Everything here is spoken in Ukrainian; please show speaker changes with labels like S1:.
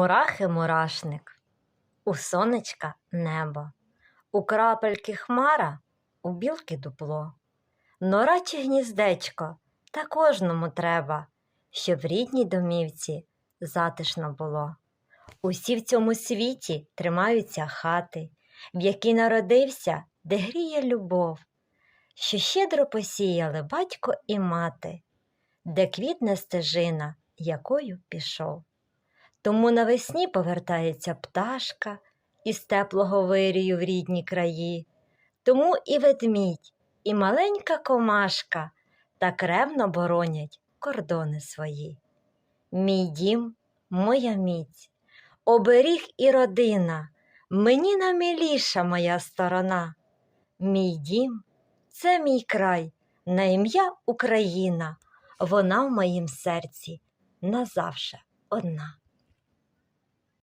S1: мурахи мурашник, у сонечка небо, у крапельки хмара, у білки дупло. Нора чи гніздечко та кожному треба, щоб в рідній домівці затишно було. Усі в цьому світі тримаються хати, в якій народився, де гріє любов, що щедро посіяли батько і мати, де квітне стежина, якою пішов. Тому навесні повертається пташка із теплого вирію в рідні краї, тому і ведмідь, і маленька комашка так ревно боронять кордони свої. Мій дім, моя міць, оберіг і родина, мені намиліша моя сторона. Мій дім це мій край, на ім'я Україна, вона в моїм серці назавше одна.